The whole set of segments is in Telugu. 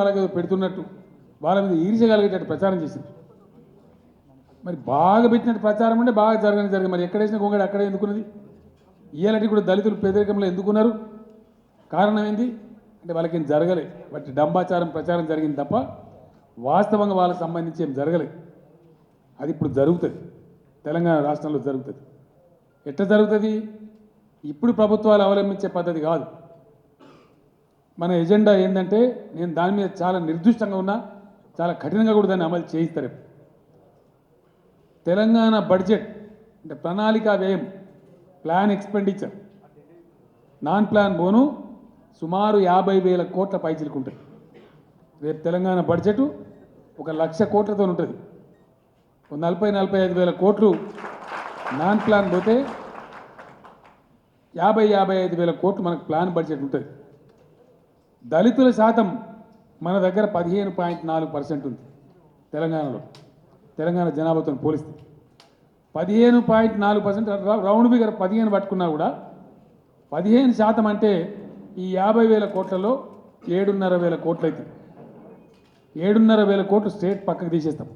వాళ్ళకి ఏదో పెడుతున్నట్టు వాళ్ళ మీద ఈర్చగలిగేటట్టు ప్రచారం చేసింది. మరి బాగా పెట్టినట్టు ప్రచారం అంటే బాగా జరగని జరిగింది. మరి ఎక్కడేసిన గొంగడి అక్కడే ఎందుకున్నది? ఇయ్యాలంటే కూడా దళితులు పేదరికంలో ఎందుకున్నారు? కారణం ఏంది? అంటే వాళ్ళకి ఏం జరగలే. వాటి డంబాచారం ప్రచారం జరిగింది తప్ప వాస్తవంగా వాళ్ళకి సంబంధించి ఏం జరగలేదు అది ఇప్పుడు జరుగుతుంది. తెలంగాణ రాష్ట్రంలో జరుగుతుంది. ఎట్లా జరుగుతుంది? ఇప్పుడు ప్రభుత్వాలు అవలంబించే పద్ధతి కాదు. మన ఎజెండా ఏంటంటే నేను దాని మీద చాలా నిర్దిష్టంగా ఉన్నా చాలా కఠినంగా కూడా దాన్ని అమలు చేయిస్తారు. తెలంగాణ బడ్జెట్ అంటే ప్రణాళిక వ్యయం ప్లాన్ ఎక్స్పెండిచర్ నాన్ ప్లాన్ బోను సుమారు యాభై వేల కోట్ల పైచిలకు ఉంటుంది. రేపు తెలంగాణ బడ్జెట్ ఒక లక్ష కోట్లతో ఉంటుంది. ఒక నలభై నలభై ఐదు వేల కోట్లు నాన్ ప్లాన్ పోతే యాభై యాభై ఐదు వేల కోట్లు మనకు ప్లాన్ బడ్జెట్ ఉంటుంది. దళితుల శాతం మన దగ్గర పదిహేను పాయింట్ నాలుగు పర్సెంట్ ఉంది తెలంగాణలో. తెలంగాణ జనాభాతో పోలిస్తే. పదిహేను పాయింట్ నాలుగు పర్సెంట్ రౌండ్ ఫిగర్ పదిహేను పట్టుకున్నా కూడా పదిహేను శాతం అంటే ఈ యాభై వేల కోట్లలో ఏడున్నర వేల కోట్లు అవుతుంది ఏడున్నర వేల కోట్లు స్టేట్ పక్కకు తీసేస్తాం.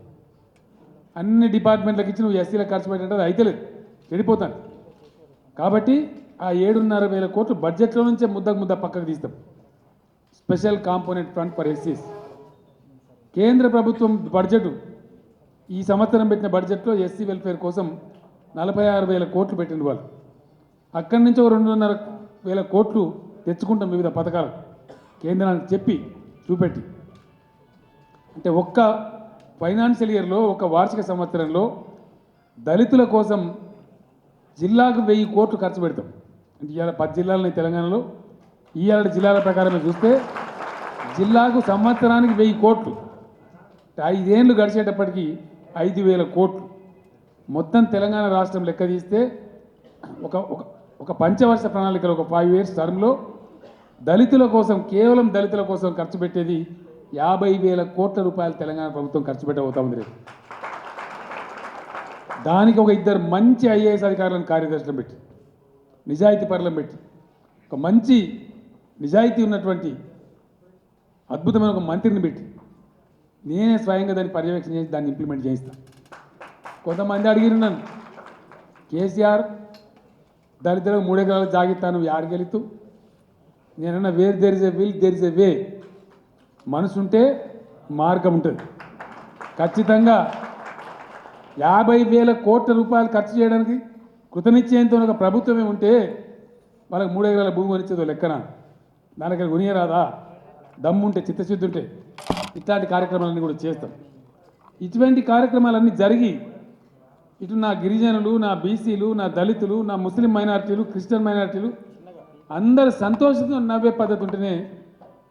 అన్ని డిపార్ట్మెంట్లకు ఇచ్చి నువ్వు ఎస్సీలకు ఖర్చు పెట్టంటే అది అయితలేదు చెడిపోతాను కాబట్టి ఆ ఏడున్నర వేల కోట్లు బడ్జెట్లో నుంచే ముద్దకు ముద్ద పక్కకు తీస్తాం. స్పెషల్ కాంపోనెంట్ ఫండ్ ఫర్ ఎస్సీస్. కేంద్ర ప్రభుత్వం బడ్జెట్ ఈ సంవత్సరం పెట్టిన బడ్జెట్లో ఎస్సీ వెల్ఫేర్ కోసం నలభై ఆరు వేల కోట్లు పెట్టింది వాళ్ళు. అక్కడి నుంచి ఒక రెండున్నర వేల కోట్లు తెచ్చుకుంటాం వివిధ పథకాలు. కేంద్రానికి చెప్పి చూపెట్టి. అంటే ఒక్క ఫైనాన్షియల్ ఇయర్లో ఒక వార్షిక సంవత్సరంలో దళితుల కోసం జిల్లాకు వెయ్యి కోట్లు ఖర్చు పెడతాం. అంటే ఇవాళ పది జిల్లాలు తెలంగాణలో. తెలంగాణలో జిల్లాల ప్రకారమే చూస్తే జిల్లాకు సంవత్సరానికి వెయ్యి కోట్లు. ఐదేళ్ళు గడిచేటప్పటికీ ఐదు వేల కోట్లు. మొత్తం తెలంగాణ రాష్ట్రం లెక్క తీస్తే ఒక ఒక ఒక పంచవర్ష ప్రణాళికలో ఒక ఫైవ్ ఇయర్స్ టర్మ్లో దళితుల కోసం కేవలం దళితుల కోసం ఖర్చు పెట్టేది యాభై వేల కోట్ల రూపాయలు తెలంగాణ ప్రభుత్వం ఖర్చు పెట్టబోతా ఉంది రేపు. దానికి ఒక ఇద్దరు మంచి ఐఏఎస్ అధికారులను కార్యదర్శులను పెట్టి నిజాయితీ పరులను పెట్టి ఒక మంచి నిజాయితీ ఉన్నటువంటి అద్భుతమైన ఒక మంత్రిని పెట్టి నేనే స్వయంగా దాన్ని పర్యవేక్షణ చేసి దాన్ని ఇంప్లిమెంట్ చేయిస్తాను కొంతమంది అడిగిరు నన్ను కేసీఆర్ దళితులకు మూడెకరాలు జాగిస్తాను ఆడికెళ్తూ నేనన్నా where there is a will there is a way మనసు ఉంటే మార్గం ఉంటుంది. ఖచ్చితంగా యాభై వేల కోట్ల రూపాయలు ఖర్చు చేయడానికి కృతనిశ్చయంతో ఒక ప్రభుత్వమే ఉంటే వాళ్ళకి మూడెకరాల భూమి కొనిచ్చేదో లెక్కన? దానికి కొనియరాదా దమ్ముంటే చిత్తశుద్ధి ఉంటే ఇట్లాంటి కార్యక్రమాలన్నీ కూడా చేస్తాం. ఇటువంటి కార్యక్రమాలన్నీ జరిగి ఇటు నా గిరిజనులు నా బీసీలు నా దళితులు నా ముస్లిం మైనారిటీలు క్రిస్టియన్ మైనారిటీలు అందరు సంతోషంతో నవ్వే పద్ధతి ఉంటేనే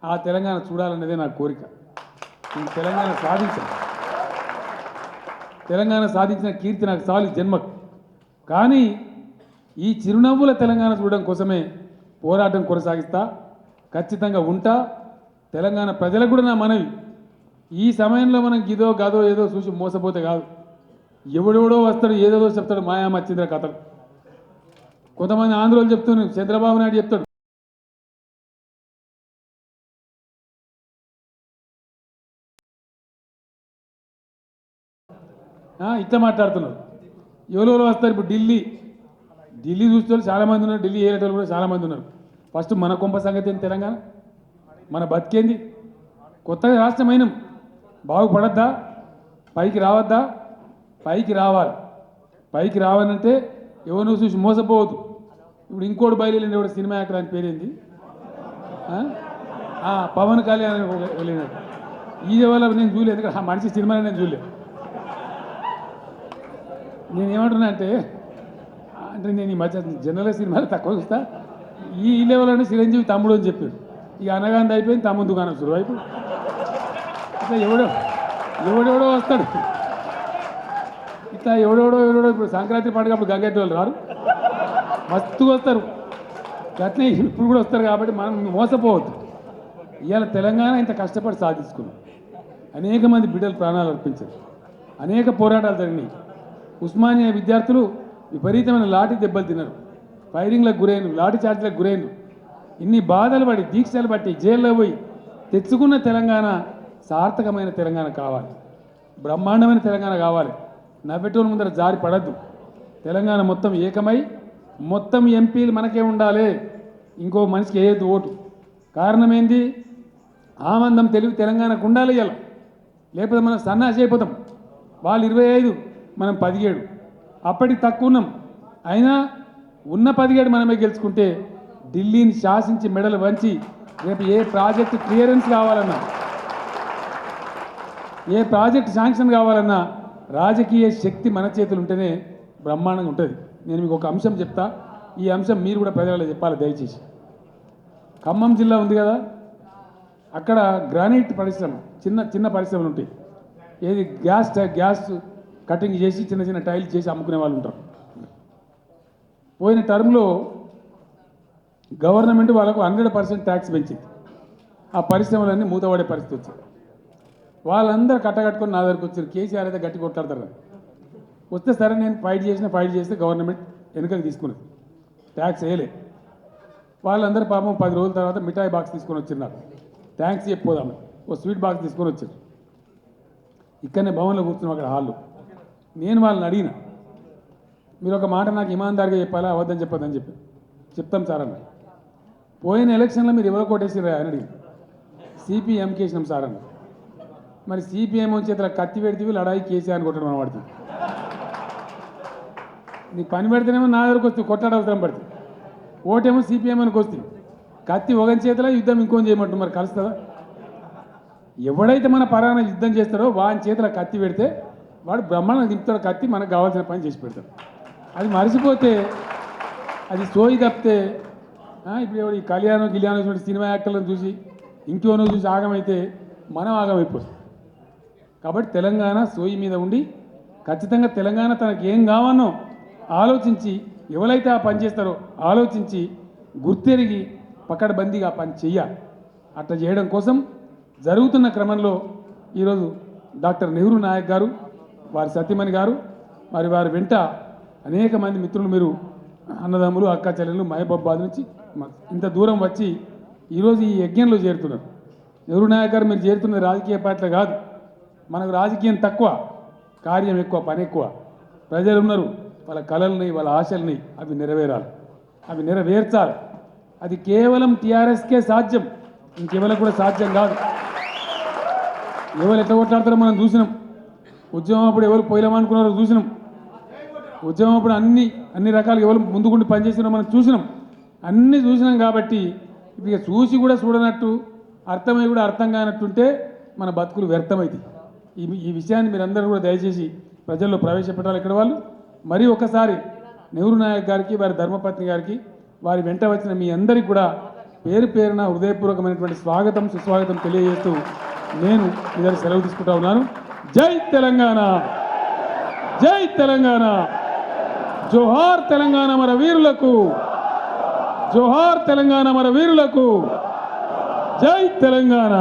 ఆ తెలంగాణ చూడాలన్నదే నా కోరిక. నేను తెలంగాణ సాధించాను తెలంగాణ సాధించిన కీర్తి నాకు చాలు జన్మకు. కానీ ఈ చిరునవ్వుల తెలంగాణ చూడడం కోసమే పోరాటం కొనసాగిస్తా ఖచ్చితంగా ఉంటా. తెలంగాణ ప్రజలకు కూడా నా మనవి. ఈ సమయంలో మనం గిదో గదో ఏదో చూసి మోసపోతే కాదు. ఎవడెవడో వస్తాడు ఏదేదో చెప్తాడు మాయా మచ్చింద్ర కథలు. కొంతమంది ఆంధ్రోలు చెప్తున్నారు చంద్రబాబు నాయుడు చెప్తాడు. ఇట్లా మాట్లాడుతున్నారు. ఎవరెవరు వస్తారు? ఇప్పుడు ఢిల్లీ. ఢిల్లీ చూస్తే చాలామంది ఉన్నారు ఢిల్లీ ఏరేటోళ్ళు కూడా చాలామంది ఉన్నారు. ఫస్ట్ మన కొంప సంగతి ఏంది తెలంగాణ? మన బతికేంది? కొత్తగా రాష్ట్రం అయినాం. బాగుపడద్దా? పైకి రావద్దా? పైకి రావాలి. పైకి రావాలంటే ఎవరినో చూసి మోసపోవద్దు. ఇప్పుడు ఇంకోటి బయలుదేరి కూడా సినిమా యాక్టర్ అని పేరేంది? పవన్ కళ్యాణ్ అని వెళ్ళినాడు. ఈ వల్ల నేను చూడలేదు. ఇక్కడ ఆ మనిషి సినిమా నేను చూడలేదు. నేను ఏమంటున్నా అంటే అంటే నేను ఈ మధ్య జనరల్ సినిమాలు తక్కువ చూస్తా. ఈ లెవెల్ లెవెల్లోనే చిరంజీవి తమ్ముడు అని చెప్పాడు. ఇక అనగాంధ అయిపోయింది తమ్ముడు దుకాణం చూడు అయిపోయి ఇట్లా ఎవడో ఎవడెవడో వస్తాడు. ఇట్లా ఎవడెవడో ఎవడో ఇప్పుడు సంక్రాంతి పండుగ అప్పుడు గంగెట్టి వాళ్ళు రారు. మస్తుగా వస్తారు. అట్లే ఇప్పుడు కూడా వస్తారు కాబట్టి మనం మోసపోవద్దు. ఇవాళ తెలంగాణ ఇంత కష్టపడి సాధించుకున్నాం. అనేక మంది బిడ్డలు ప్రాణాలు అర్పించారు. అనేక పోరాటాలు జరిగినాయి. ఉస్మానియా విద్యార్థులు విపరీతమైన లాఠీ దెబ్బలు తిన్నారు. ఫైరింగ్లకు గురైన లాఠీ చార్జ్లకు గురైన ఇన్ని బాధలు పడి దీక్షలు పట్టి జైల్లో పోయి తెచ్చుకున్న తెలంగాణ సార్థకమైన తెలంగాణ కావాలి. బ్రహ్మాండమైన తెలంగాణ కావాలి. నవ్వెటూరు ముందర జారి పడద్దు. తెలంగాణ మొత్తం ఏకమై మొత్తం ఎంపీలు మనకే ఉండాలి. ఇంకో మనిషికి వేయద్దు ఓటు. కారణం ఏంది ఆమందం తెలివి తెలంగాణకు ఉండాలి ఇలా లేకపోతే మనం సన్నాసి అయిపోతాం. వాళ్ళు ఇరవై ఐదు మనం పదిహేడు. అప్పటికి తక్కువ ఉన్నాం. అయినా ఉన్న పదిహేడు మనమే గెలుచుకుంటే ఢిల్లీని శాసించి మెడలు వంచి రేపు ఏ ప్రాజెక్ట్ క్లియరెన్స్ కావాలన్నా ఏ ప్రాజెక్ట్ శాంక్షన్ కావాలన్నా రాజకీయ శక్తి మన చేతులు ఉంటేనే బ్రహ్మాండంగా ఉంటుంది. నేను మీకు ఒక అంశం చెప్తా. ఈ అంశం మీరు కూడా ప్రజలలో చెప్పాలి దయచేసి. ఖమ్మం జిల్లా ఉంది కదా? అక్కడ గ్రానైట్ పరిశ్రమ చిన్న చిన్న పరిశ్రమలు ఉంటాయి. ఏది గ్యాస్ గ్యాస్ కటింగ్ చేసి చిన్న చిన్న టైల్స్ చేసి అమ్ముకునే వాళ్ళు ఉంటారు. పోయిన టర్మ్లో గవర్నమెంట్ వాళ్ళకు హండ్రెడ్ పర్సెంట్ ట్యాక్స్ పెంచింది. ఆ పరిశ్రమలన్నీ మూతపడే పరిస్థితి వచ్చింది. వాళ్ళందరూ కట్టగట్టుకొని నా దగ్గరకు వచ్చారు కేసీఆర్ అయితే గట్టి కొట్లాడతారు వస్తే సరే నేను ఫైట్ చేసిన ఫైట్ చేస్తే గవర్నమెంట్ వెనుకకి తీసుకున్నది. ట్యాక్స్ వేయలే. వాళ్ళందరూ పాపం పది రోజుల తర్వాత మిఠాయి బాక్స్ తీసుకొని వచ్చారు నాకు. థ్యాంక్స్ చెప్పిపోదాము ఓ స్వీట్ బాక్స్ తీసుకొని వచ్చారు ఇక్కడనే భవన్లో కూర్చున్నాం అక్కడ హాల్లో. నేను వాళ్ళని అడిగిన మీరు ఒక మాట నాకు ఇమాందారిగా చెప్పాలా? అవద్దని చెప్పొద్దని చెప్పి. చెప్తాం సార్ అన్న పోయిన ఎలక్షన్లో మీరు ఎవరో కొట్టేసారు అని అడిగి. సిపిఎంకి వేసినాం సార్ అన్న మరి సిపిఎం చేతుల కత్తి పెడితే లడాయి కేసీఆర్ అని కొట్టడం పడుతుంది నీ పని పెడితేనేమో నా దగ్గరకు వస్తుంది కొట్టాడు అవసరం పడుతుంది. ఓటేమో సిపిఎం అని వస్తుంది కత్తి ఒకని చేతిలో యుద్ధం ఇంకోని చేయమంటు మరి కలుస్తుందా? ఎవడైతే మన పరాన యుద్ధం చేస్తాడో వాని చేతిలో కత్తి పెడితే వాడు బ్రహ్మాండం దింపుతాడు. కత్తి మనకు కావాల్సిన పని చేసి పెడతాడు. అది మరిచిపోతే అది సోయి తప్పితే ఇప్పుడు ఎవరు ఈ కళ్యాణం గిలియానో చూసి సినిమా యాక్టర్లను చూసి ఇంకోనో చూసి ఆగమైతే మనం ఆగమైపోతుంది కాబట్టి తెలంగాణ సోయి మీద ఉండి ఖచ్చితంగా తెలంగాణ తనకి ఏం కావాలో ఆలోచించి ఎవరైతే ఆ పని చేస్తారో ఆలోచించి గుర్తెరిగి పకడ్బందీగా ఆ పని చెయ్యాలి. అట్లా చేయడం కోసం జరుగుతున్న క్రమంలో ఈరోజు డాక్టర్ నెహ్రూ నాయక్ గారు వారి సత్యమణి గారు మరి వారి వెంట అనేక మంది మిత్రులు మీరు అన్నదమ్ములు అక్క చెల్లెలు మహబాబాద్ నుంచి మ- ఇంత దూరం వచ్చి ఈరోజు ఈ యజ్ఞంలో చేరుతున్నారు. నెహ్రూ నాయకారు మీరు చేరుతున్నది రాజకీయ పార్టీలు కాదు. మనకు రాజకీయం తక్కువ కార్యం ఎక్కువ పని ఎక్కువ. ప్రజలు ఉన్నారు వాళ్ళ కళలని వాళ్ళ ఆశలని అవి నెరవేరాలి. అవి నెరవేర్చాలి. అది కేవలం టీఆర్ఎస్కే సాధ్యం. ఇంకెవరికి కూడా సాధ్యం కాదు. ఎవరు ఎట్లా కొట్లాడతారో మనం చూసినాం. ఉద్యమం అప్పుడు ఎవరు పోయిలామనుకున్నారో చూసినాం. ఉద్యమం అప్పుడు అన్ని అన్ని రకాలుగా ఎవరు ముందుకుండి పనిచేసినా మనం చూసినాం. అన్నీ చూసినాం కాబట్టి ఇక చూసి కూడా చూడనట్టు అర్థమై కూడా అర్థం కానట్టుంటే మన బతుకులు వ్యర్థమైంది ఈ ఈ విషయాన్ని మీరందరూ కూడా దయచేసి ప్రజల్లో ప్రవేశపెట్టాలి ఇక్కడ వాళ్ళు. మరీ ఒకసారి నెహ్రూ నాయక్ గారికి వారి ధర్మపత్ని గారికి వారి వెంట వచ్చిన మీ అందరికీ కూడా పేరు పేరున హృదయపూర్వకమైనటువంటి స్వాగతం సుస్వాగతం తెలియజేస్తూ నేను మీద సెలవు తీసుకుంటా ఉన్నాను. జై తెలంగాణ! జై తెలంగాణ! జోహార్ తెలంగాణ మన వీరులకు జోహార్ తెలంగాణ మన వీరులకు జై తెలంగాణ.